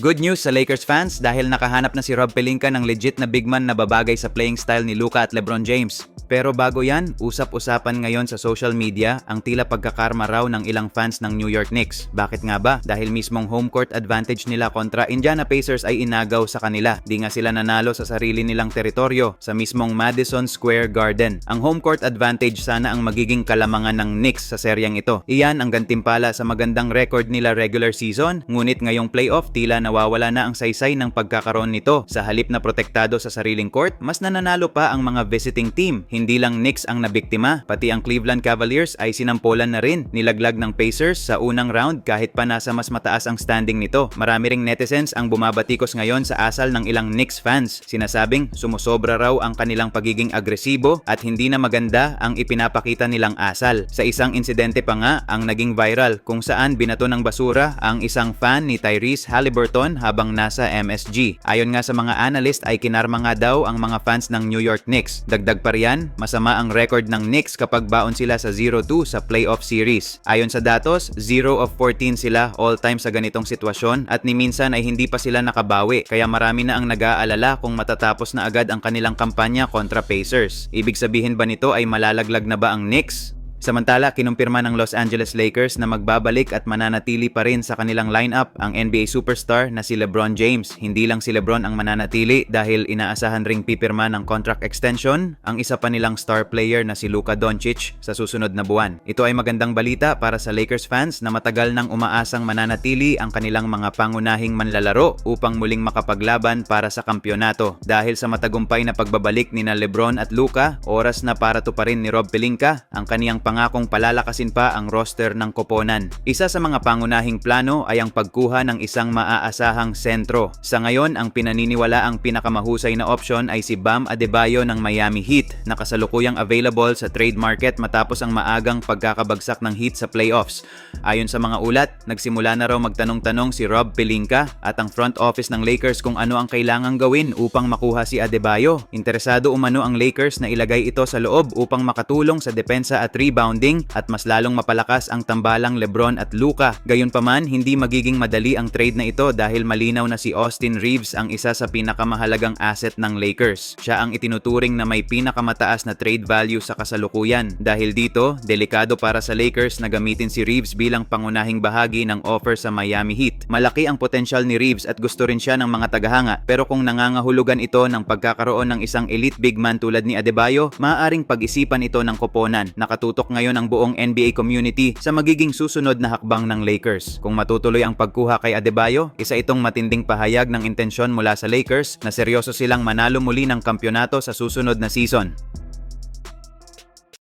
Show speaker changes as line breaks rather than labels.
Good news sa Lakers fans dahil nakahanap na si Rob Pelinka ng legit na big man na babagay sa playing style ni Luka at LeBron James. Pero bago yan, usap-usapan ngayon sa social media ang tila pagkakarma raw ng ilang fans ng New York Knicks. Bakit nga ba? Dahil mismong home court advantage nila kontra Indiana Pacers ay inagaw sa kanila. Di nga sila nanalo sa sarili nilang teritoryo sa mismong Madison Square Garden. Ang home court advantage sana ang magiging kalamangan ng Knicks sa seryeng ito. Iyan ang gantimpala sa magandang record nila regular season, ngunit ngayong playoff tila nawawala na ang saysay ng pagkakaroon nito. Sa halip na protektado sa sariling court, mas nananalo pa ang mga visiting team. Lang Knicks ang nabiktima, pati ang Cleveland Cavaliers ay sinampolan na rin. Nilaglag ng Pacers sa unang round kahit pa nasa mas mataas ang standing nito. Marami ring netizens ang bumabatikos ngayon sa asal ng ilang Knicks fans. Sinasabing sumusobra raw ang kanilang pagiging agresibo at hindi na maganda ang ipinapakita nilang asal. Sa isang insidente pa nga ang naging viral kung saan binato ng basura ang isang fan ni Tyrese Halliburton habang nasa MSG. Ayon nga sa mga analyst ay kinarma nga daw ang mga fans ng New York Knicks. Dagdag pa riyan, masama ang record ng Knicks kapag baon sila sa 0-2 sa playoff series. Ayon sa datos, 0 of 14 sila all-time sa ganitong sitwasyon at ni minsan ay hindi pa sila nakabawi kaya marami na ang nag-aalala kung matatapos na agad ang kanilang kampanya kontra Pacers. Ibig sabihin ba nito ay malalaglag na ba ang Knicks? Samantala, kinumpirma ng Los Angeles Lakers na magbabalik at mananatili pa rin sa kanilang lineup ang NBA superstar na si LeBron James. Hindi lang si LeBron ang mananatili dahil inaasahan ring pipirma ng contract extension ang isa pa nilang star player na si Luka Doncic sa susunod na buwan. Ito ay magandang balita para sa Lakers fans na matagal nang umaasang mananatili ang kanilang mga pangunahing manlalaro upang muling makapaglaban para sa kampyonato. Dahil sa matagumpay na pagbabalik ni na LeBron at Luka, oras na para tuparin ni Rob Pelinka ang kaniyang pangakong palalakasin pa ang roster ng koponan. Isa sa mga pangunahing plano ay ang pagkuha ng isang maaasahang sentro. Sa ngayon, ang pinaniniwala ang pinakamahusay na option ay si Bam Adebayo ng Miami Heat na kasalukuyang available sa trade market matapos ang maagang pagkakabagsak ng Heat sa playoffs. Ayon sa mga ulat, nagsimula na raw magtanong-tanong si Rob Pelinka at ang front office ng Lakers kung ano ang kailangang gawin upang makuha si Adebayo. Interesado umano ang Lakers na ilagay ito sa loob upang makatulong sa depensa at rebounding at mas lalong mapalakas ang tambalang LeBron at Luka. Gayunpaman, hindi magiging madali ang trade na ito dahil malinaw na si Austin Reeves ang isa sa pinakamahalagang asset ng Lakers. Siya ang itinuturing na may pinakamataas na trade value sa kasalukuyan. Dahil dito, delikado para sa Lakers na gamitin si Reeves bilang pangunahing bahagi ng offer sa Miami Heat. Malaki ang potensyal ni Reeves at gusto rin siya ng mga tagahanga pero kung nangangahulugan ito ng pagkakaroon ng isang elite big man tulad ni Adebayo, maaaring pag-isipan ito ng koponan. Ngayon ang buong NBA community sa magiging susunod na hakbang ng Lakers. Kung matutuloy ang pagkuha kay Adebayo, isa itong matinding pahayag ng intensyon mula sa Lakers na seryoso silang manalo muli ng kampyonato sa susunod na season.